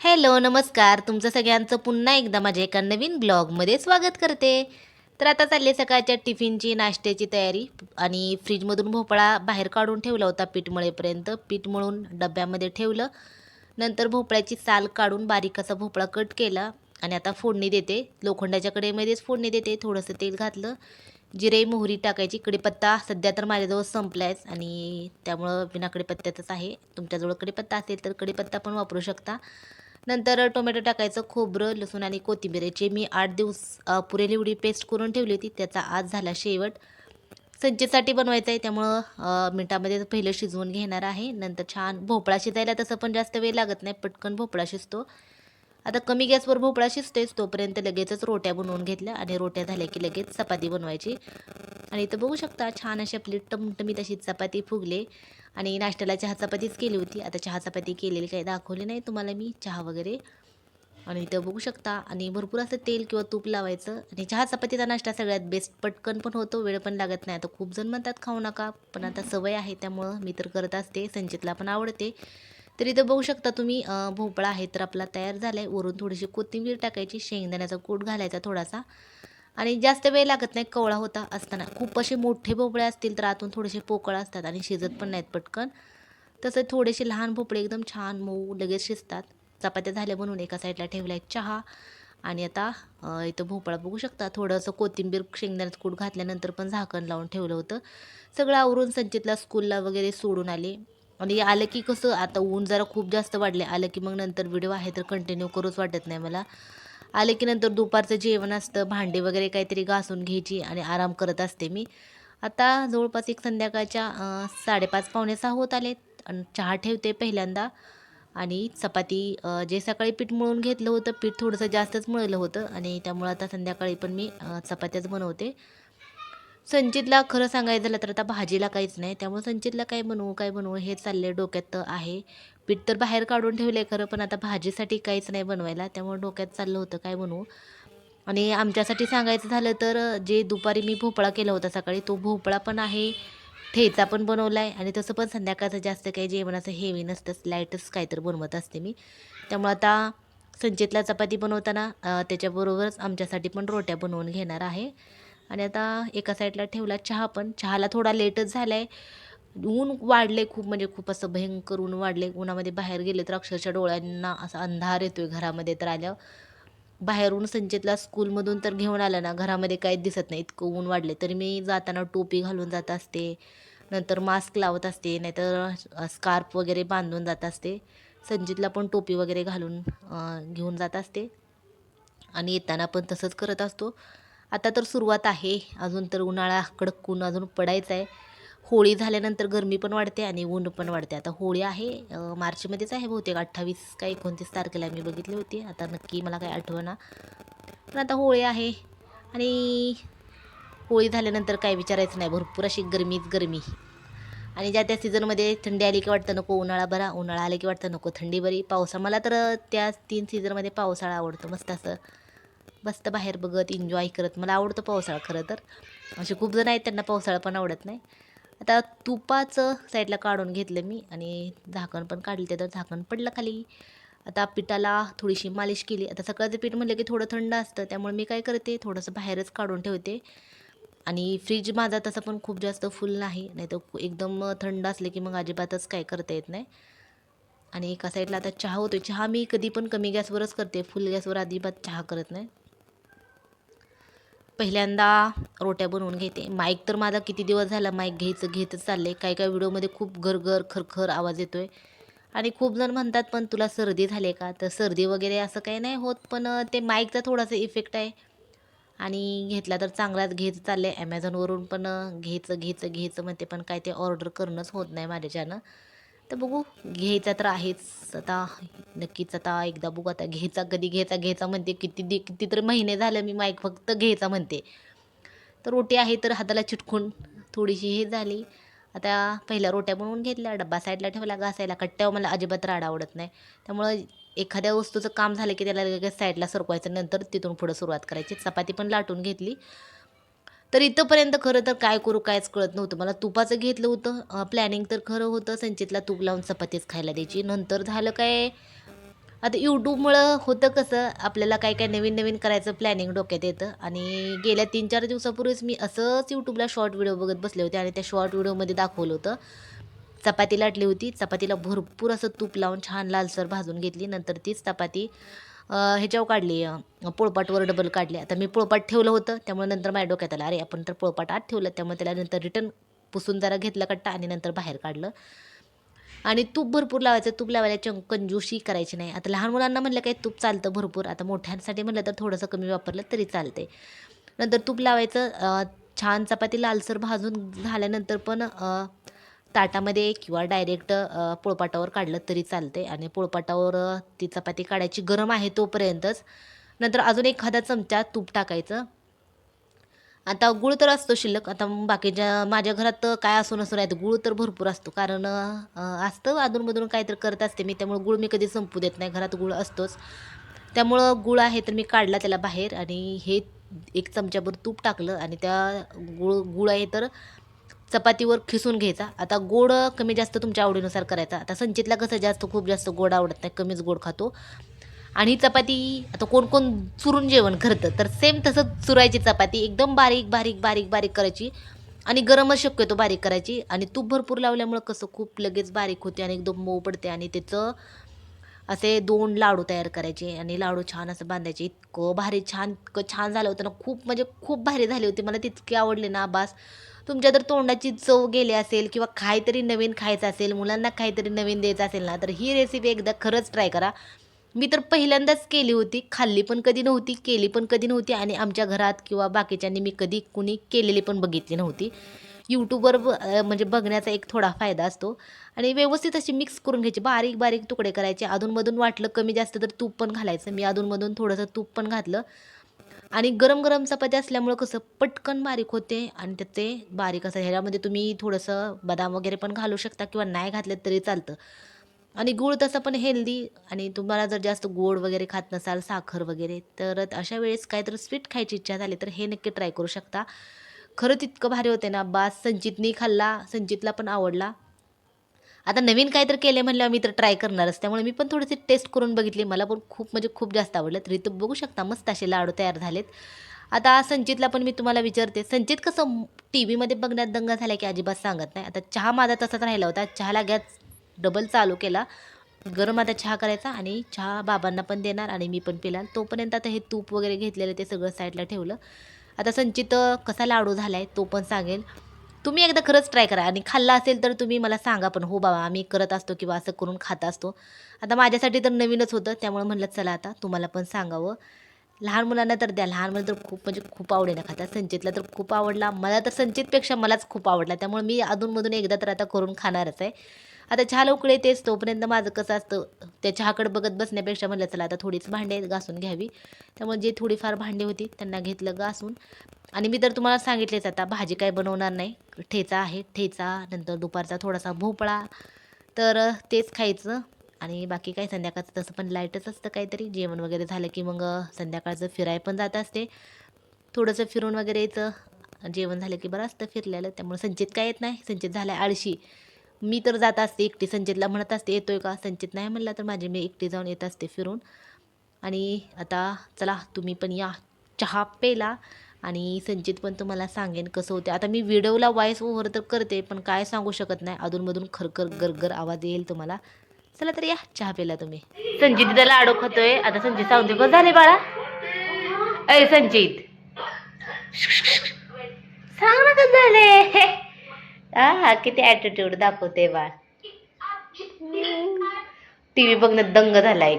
Hello नमस्कार. तुमचं सगळ्यांचं पुन्हा एकदा माझ्या एका नवीन ब्लॉगमध्ये स्वागत करते. तर आता चालली सकाळच्या टिफिनची नाश्त्याची तयारी आणि फ्रीजमधून भोपळा बाहेर काढून ठेवला होता पीठ मळेपर्यंत. पीठ मळून डब्यामध्ये ठेवलं. नंतर भोपळ्याची साल काढून बारीक असा भोपळा कट केला आणि आता फोडणी देते. लोखंडाच्या कडेमध्येच फोडणी देते. थोडंसं तेल घातलं. जिरे मोहरी टाकायची. कढीपत्ता सध्या तर माझ्याजवळ संपला आहेच आणि त्यामुळं बिना कढीपत्त्यातच आहे. तुमच्याजवळ कढीपत्ता असेल तर कढीपत्ता पण वापरू शकता. नंतर टोमॅटो टाकायचं खोबरं लसूण आणि कोथिंबीरची. मी आठ दिवस पुरेल एवढी पेस्ट करून ठेवली होती. त्याचा आज झाला शेवट. संचेसाठी बनवायचं आहे त्यामुळं मिठामध्ये पहिलं शिजवून घेणार आहे. नंतर छान भोपळा शिजायला तसं पण जास्त वेळ लागत नाही पटकन भोपळा शिजतो. आता कमी गॅसवर भोपळा शिजतेच तोपर्यंत लगेचच रोट्या बनवून घेतल्या आणि रोट्या झाल्या की लगेच चपाती बनवायची. आणि इथं बघू शकता छान अशी आपली टमटमीत अशी चपाती फुगले. आणि नाश्त्याला चहा चपातीच केली होती. आता चहा चपाती केलेली काही दाखवली नाही. तुम्हाला मी चहा वगैरे. आणि इथं बघू शकता आणि भरपूर असं तेल किंवा तूप लावायचं. आणि चहा चपातीचा नाश्ता सगळ्यात बेस्ट पटकन पण होतो. वेळ पण लागत नाही. आता खूप जण म्हणतात खाऊ नका. पण आता सवय आहे त्यामुळं मी तर करत असते. संचितला पण आवडते. तर इथं बघू शकता तुम्ही भोपळा आहे तर आपला तयार झाला आहे वरून थोडीशी कोथिंबीर टाकायची. शेंगदाण्याचा कूट घालायचा थोडासा. आणि जास्त वेळ लागत नाही कवळा होता असताना. खूप असे मोठे भोपळे असतील तर आतून थोडेसे पोकळ असतात आणि शिजत पण नाहीत पटकन. तसे थोडेसे लहान भोपळे एकदम छान मऊ लगेच शिजतात. चपात्या झाल्या म्हणून एका साईडला ठेवला आहे चहा. आणि आता इथं भोपळा बघू शकता. थोडंसं कोथिंबीर शेंगदाण्यात कूट घातल्यानंतर पण झाकण लावून ठेवलं होतं. सगळं आवरून संचितला स्कूलला वगैरे सोडून आले. आणि आलं की कसं आता ऊन जरा खूप जास्त वाढले आलं की मग नंतर व्हिडिओ आहे तर कंटिन्यू करूच वाटत नाही मला. आले की नंतर दुपारचं जेवण असतं भांडे वगैरे काहीतरी घासून घ्यायची आणि आराम करत असते मी. आता जवळपास एक संध्याकाळच्या साडेपाच पावणे सहा होत आले आणि चहा ठेवते पहिल्यांदा. आणि चपाती जे सकाळी पीठ मळून घेतलं होतं पीठ थोडंसं जास्तच मळलं होतं. आणि त्यामुळं आता संध्याकाळी पण मी चपात्याच बनवते. संचितला खरं सांगायचं झालं तर आता भाजीला काहीच नाही. त्यामुळे संचितला काय बनवू काय बनवू हे चालले डोक्यात आहे. पीठ तर बाहेर काढून ठेवलं आहे खरं पण आता भाजीसाठी काहीच नाही बनवायला. त्यामुळे डोक्यात चाललं होतं काय बनवू आणि आमच्यासाठी सांगायचं झालं तर जे दुपारी मी भोपळा केला होता सकाळी तो भोपळा पण आहे. ठेचा पण बनवला आहे आणि तसं पण संध्याकाळचं जास्त काही जेवणाचं हेवी नसतंच लाईटच काहीतरी बनवत असते मी. त्यामुळे आता संचितला चपाती बनवताना त्याच्याबरोबरच आमच्यासाठी पण रोट्या बनवून घेणार आहे. आणि आता एका साईडला ठेवला चहा पण. चहाला थोडा लेटच झाला आहे ऊन वाढले खूप म्हणजे खूप असं भयंकर ऊन वाढले. उन्हामध्ये बाहेर गेले तर अक्षरशः डोळ्यांना असा अंधार येतोय घरामध्ये तर आल्यावर. बाहेरून संचेतला स्कूलमधून तर घेऊन आलं ना घरामध्ये काहीच दिसत नाही. इतकं ऊन वाढले तरी मी जाताना टोपी घालून जात असते. नंतर मास्क लावत असते नाहीतर स्कार्फ वगैरे बांधून जात असते. संजितला पण टोपी वगैरे घालून घेऊन जात असते. आणि येताना पण तसंच करत असतो. आता तर सुरुवात आहे. अजून तर उन्हाळा कडक ऊन अजून पडायचं आहे होळी झाल्यानंतर गरमी पण वाढते आणि ऊन पण वाढते. आता होळी आहे मार्चमध्येच आहे बहुतेक. अठ्ठावीस का एकोणतीस तारखेला मी बघितली होती. आता नक्की मला काही आठवना पण आता होळी आहे आणि होळी झाल्यानंतर काय विचारायचं नाही. भरपूर अशी गरमीच गरमी. आणि ज्या त्या सीझनमध्ये थंडी आली की वाटतं नको उन्हाळा बरा उन्हाळा आला की वाटतं नको थंडी बरी पावसा मला तर त्या तीन सीझनमध्ये पावसाळा आवडतो मस्त असं. मस्त बाहेर बघत एन्जॉय करत. मला आवडतं पावसाळा खरं तर. असे खूप जण आहेत त्यांना पावसाळा पण आवडत नाही. आता तुपाचं साईडला काढून घेतलं मी आणि झाकण पण काढलं त्याचं झाकण पडलं खाली. आता पिठाला थोडीशी मालिश केली. आता सकाळचं पीठ म्हणलं की थोडं थंड असतं त्यामुळे मी काय करते थोडंसं बाहेरच काढून ठेवते. आणि फ्रीज माझा तसं पण खूप जास्त फुल नाही नाही तर एकदम थंड असले की मग अजिबातच काय करता येत नाही. आणि एका साईडला आता चहा होतो चहा मी कधी पण कमी गॅसवरच करते. फुल गॅसवर अजिबात चहा करत नाही. पहिल्यांदा रोट्या बनवून घेते. माईक तर माझा किती दिवस झाला माईक घ्यायचं घेतच चाललं आहे काही काही व्हिडिओमध्ये खूप घरघर खरखर आवाज येतो आहे आणि खूप जण म्हणतात पण तुला सर्दी झाली का? तर सर्दी वगैरे असं काही नाही होत पण ते माईकचा थोडासा इफेक्ट आहे. आणि घेतला तर चांगलाच घेत चाललं आहे ॲमेझॉनवरून पण घ्यायचं घ्यायचं घ्यायचं म्हणते पण काय ते ऑर्डर करणंच होत नाही माझ्याच्यानं. तर बघू घ्यायचा तर आहेच. आता नक्कीच आता एकदा बघू आता. घ्यायचा कधी घ्यायचा घ्यायचा म्हणते. किती दि किती तर महिने झालं मी माईक फक्त घ्यायचा म्हणते. तर रोटी आहे तर हाताला चिटकून थोडीशी हे झाली. आता पहिल्या रोट्या बनवून घेतल्या. डब्बा साईडला ठेवला घासायला. कट्ट्यावर मला अजिबात राड आवडत नाही. त्यामुळं एखाद्या वस्तूचं काम झालं की त्याला लगेच साईडला सरकवायचं. नंतर तिथून पुढं सुरुवात करायची. चपाती पण लाटून घेतली. तर इथंपर्यंत खरं तर काय करू कायच कळत नव्हतं. मला तुपाचं घेतलं होतं. प्लॅनिंग तर खरं होतं. संचितला तूप लावून चपातीच खायला द्यायची. नंतर झालं काय? आता यूट्यूबमुळं होतं कसं आपल्याला काय काय नवीन नवीन करायचं प्लॅनिंग डोक्यात येतं. आणि गेल्या तीन चार दिवसापूर्वीच मी असंच यूट्यूबला शॉर्ट व्हिडिओ बघत बसले होते आणि त्या शॉर्ट व्हिडिओमध्ये दाखवलं होतं. चपाती लाटली होती. चपातीला भरपूर असं तूप लावून छान लालसर भाजून घेतली. नंतर तीच चपाती ह्याच्यावर काढली पोळपाटवर डबल काढली. आता मी पोळपाट ठेवलं होतं त्यामुळे नंतर माझ्या डोक्यात आलं अरे आपण तर पोळपाट आत ठेवलं त्यामुळे त्याला नंतर रिटर्न पुसून जरा घेतला कट्टा आणि नंतर बाहेर काढलं. आणि तूप भरपूर लावायचं तूप लावायला चं कंजूशी करायची नाही. आता लहान मुलांना म्हणलं काय तूप चालतं भरपूर. आता मोठ्यांसाठी म्हणलं तर थोडंसं कमी वापरलं तरी चालते नंतर तूप लावायचं छान चपाती लालसर भाजून झाल्यानंतर पण ताटामध्ये किंवा डायरेक्ट पोळपाटावर काढलं तरी चालते आणि पोळपाटावर ती चपाती काढायची गरम आहे तोपर्यंतच. नंतर अजून एखादा चमचा तूप टाकायचं. आता गुळ तर असतो शिल्लक. आता बाकीच्या माझ्या घरात तर काय असून असून आहेत गुळ तर भरपूर असतो. कारण असतं अधूनमधून काहीतरी करत असते मी. त्यामुळे गुळ मी कधी संपू देत नाही. घरात गुळ असतोच. त्यामुळं गुळ आहे तर मी काढला त्याला बाहेर. आणि हे एक चमच्याभर तूप टाकलं. आणि त्या गुळ गुळ आहे तर चपातीवर खिसून घ्यायचा. आता गोड कमी जास्त तुमच्या आवडीनुसार करायचा. आता संचितला कसं जास्त खूप जास्त गोड आवडत नाही कमीच गोड खातो. आणि चपाती आता कोण कोण चुरून जेवण करतं तर सेम तसंच चुरायची चपाती एकदम बारीक बारीक बारीक बारीक करायची. आणि गरमच शक्यतो बारीक करायची. आणि तूप भरपूर लावल्यामुळं कसं खूप लगेच बारीक होते आणि एकदम मऊ पडते. आणि त्याचं असे दोन लाडू तयार करायचे. आणि लाडू छान असं बांधायचे. इतकं भारी छान इतकं छान झालं होतं ना खूप म्हणजे खूप भारी झाली होती. मला तितके आवडले ना बास. तुमच्या जर तोंडाची चव गेली असेल किंवा काहीतरी नवीन खायचं असेल मुलांना काहीतरी नवीन द्यायचं असेल ना तर ही रेसिपी एकदा खरंच ट्राय करा. मी तर पहिल्यांदाच केली होती खाल्ली पण कधी नव्हती केली पण कधी नव्हती आणि आमच्या घरात किंवा बाकीच्यांनी मी कधी कुणी केलेली पण बघितली नव्हती. यूट्यूबवर म्हणजे बघण्याचा एक थोडा फायदा असतो. आणि व्यवस्थित अशी मिक्स करून घ्यायची. बारीक बारीक तुकडे करायचे. अधूनमधून वाटलं कमी जास्त तर तूप पण घालायचं. मी अधूनमधून थोडंसं तूप पण घातलं. आणि गरम गरम चपाती असल्यामुळं कसं पटकन बारीक होते आणि त्याचे बारीक असं ह्याच्यामध्ये तुम्ही थोडंसं बदाम वगैरे पण घालू शकता किंवा नाही घातलं तरी चालतं. आणि गूळ तसं पण हेल्दी आणि तुम्हाला जर जास्त गोड वगैरे खात नसाल साखर वगैरे तर अशा वेळेस काहीतरी स्वीट खायची इच्छा झाली तर हे नक्की ट्राय करू शकता. खरंच इतकं भारी होते ना बास संचितनी खाल्ला संचितला पण आवडला. आता नवीन काहीतरी केले म्हणल्यावर मी तर ट्राय करणारच. त्यामुळे मी पण थोडीशी टेस्ट करून बघितली. मला पण खूप म्हणजे खूप जास्त आवडलं. तरी तर बघू शकता मस्त असे लाडू तयार झालेत. आता संचितला पण मी तुम्हाला विचारते. संचित कसं टी व्हीमध्ये बघण्यात दंगा झाला की अजिबात सांगत नाही? आता चहा माझा तसाच राहिला होता. चहाला गॅस डबल चालू केला. गरम आता चहा करायचा आणि चहा बाबांना पण देणार आणि मी पण पिलाल तोपर्यंत आता हे तूप वगैरे घेतलेलं ते सगळं साईडला ठेवलं. आता संचित कसा लाडू झाला आहे तो पण सांगेल. तुम्ही एकदा खरंच ट्राय करा. आणि खाल्ला असेल तर तुम्ही मला सांगा पण हो बाबा आम्ही करत असतो किंवा असं करून खात असतो. आता माझ्यासाठी तर नवीनच होतं त्यामुळे म्हणलं चला आता तुम्हाला पण सांगावं. लहान मुलांना तर द्या. लहान मुलं तर खूप म्हणजे खूप आवडीनं खातात. संचितला तर खूप आवडला. मला तर संचितपेक्षा मलाच खूप आवडला. त्यामुळे मी अधूनमधून एकदा तर आता करून खाणारच आहे. आता चहा लवकर तेच तोपर्यंत माझं कसं असतं त्या चहाकडे बघत बसण्यापेक्षा म्हणलं चला आता थोडीच भांडे घासून घ्यावी. त्यामुळे जे थोडीफार भांडी होती त्यांना घेतलं घासून. आणि मी तर तुम्हाला सांगितलेच आता भाजी काय बनवणार नाही. ठेचा आहे ठेचा नंतर दुपारचा थोडासा भोपळा. तर तेच खायचं. आणि बाकी काय संध्याकाळचं तसं पण लाईटच असतं काहीतरी. जेवण वगैरे झालं की मग संध्याकाळचं फिराय पण जात असते. थोडंसं फिरून वगैरे यायचं. जेवण झालं की बरं असतं फिरलेलं. त्यामुळे संचित काय येत नाही. संचित झाला आळशी. मी तर जात असते एकटी संचितला म्हणत असते येतोय का? संचित नाही म्हणला तर माझी मी एकटी जाऊन येत असते फिरून. आणि आता चला तुम्ही पण या. चहा पेला आणि संचित पण तुम्हाला सांगेन कसं होते आता मी व्हिडिओला वॉईस ओव्हर तर करते पण काय सांगू शकत नाही. अधूनमधून खरखर गरगर आवाज येईल तुम्हाला. चला तर या चहा पेला तुम्ही. संचित तिथं आडो खातोय. आता संचित सांगते कसं झाले बाळा. अय संचित. सांग ना कसं झाले हा किती ॲटिट्यूड दाखवते बाळ टी व्ही बघण्यात दंग झालाय.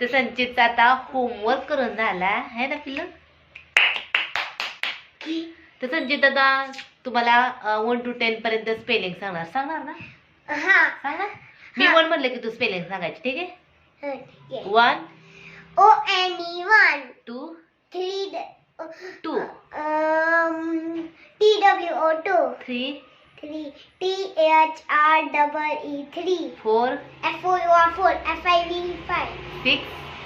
तर संचितचा आता होमवर्क करून झाला. आहे ना पिल्लं? तर संचित आता तुम्हाला वन टू टेन पर्यंत स्पेलिंग सांगणार. सांगणार ना? हा. सांगणार मी वन म्हणलं की तू स्पेलिंग सांगायची ठीक आहे? ठीक आहे. One O N E one two three two T W O two three three. T H R double E three. Four. F O U R four. F I V five. Six.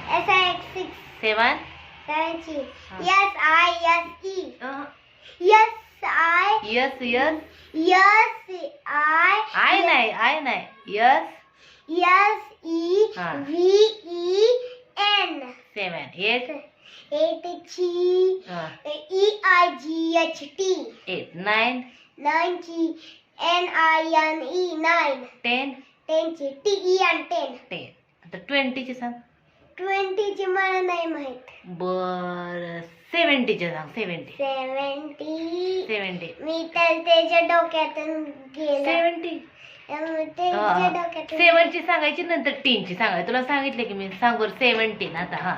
S I X six. Seven. Seven G. Ah. Yes I yes E. Uh-huh. Yes I. Yes yes. Yes I. I nai I nai. Yes. Yes E uh. V E N. Seven. Yes. Eight G. Uh. Ah. E I G H T. Eight nine. I N E nine ten ten ची T E N ten ten आता ट्वेंटीचे सांग. ट्वेंटीची मला नाही माहीत. बर. सेवन्टीचे सांग seventy seventy seventy मी तर त्याच्या डोक्यातून गेलं. सेवन्टी त्याच्या डोक्यातून सेवनची सांगायची नंतर टीनची सांगायची तुला सांगितलं की मी सांग सेवन्टीन आता हा.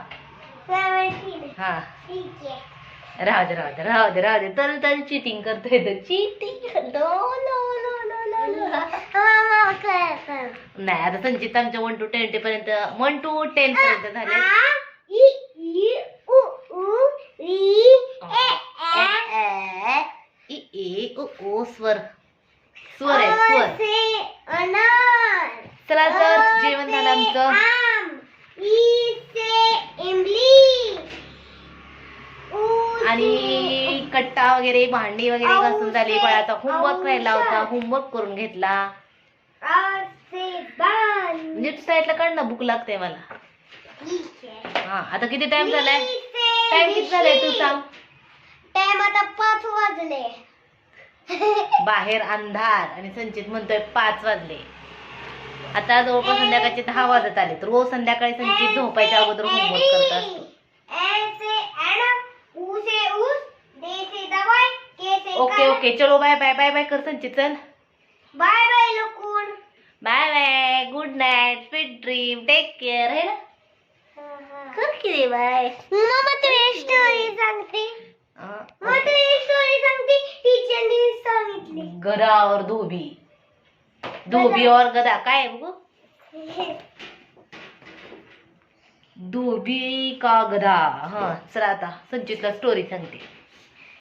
सेवन्टीन हा. ठीक आहे. राहू दे राहू दे राहू दे राहू दे तर तर चिटिंग करतोय तर चिटिंग नाही आता संचित आमच्या वन टू टेन पर्यंत वन टू टेन पर्यंत झाले. ओ स्वर. स्वर आहे स्वर. चला तर जेवण झालं आमचं. आणि कट्टा वगैरे भांडी वगैरे घासून झाली बाळाचा होमवर्क राहिला होता. होमवर्क करून घेतला. आ से बान नीट साईडला काढ ना बुक लागते मला. हा आता किती टाइम झालाय? टाइम किती झालाय तू सांग? टाइम आता पाच वाजले. बाहेर अंधार आणि संचित म्हणतोय पाच वाजले. आता जवळपास संध्याकाळचे दहा वाजत आले तर रोज संध्याकाळी संचित झोपायच्या अगोदर होमवर्क करत असतो. Okay okay. चलो बाय बाय बाय बाय कर संचित चल bye bye लोकून. Bye bye good night sweet dream take care है ना? कर की रे बाय मम्मा तू एक स्टोरी सांगते. मग तू एक स्टोरी सांगते. टीचरनी सांगितली. गदा और धोबी धोबी और गदा. काय आहे बघू? धोबी का गदा? हा चला आता संचितला स्टोरी सांगते.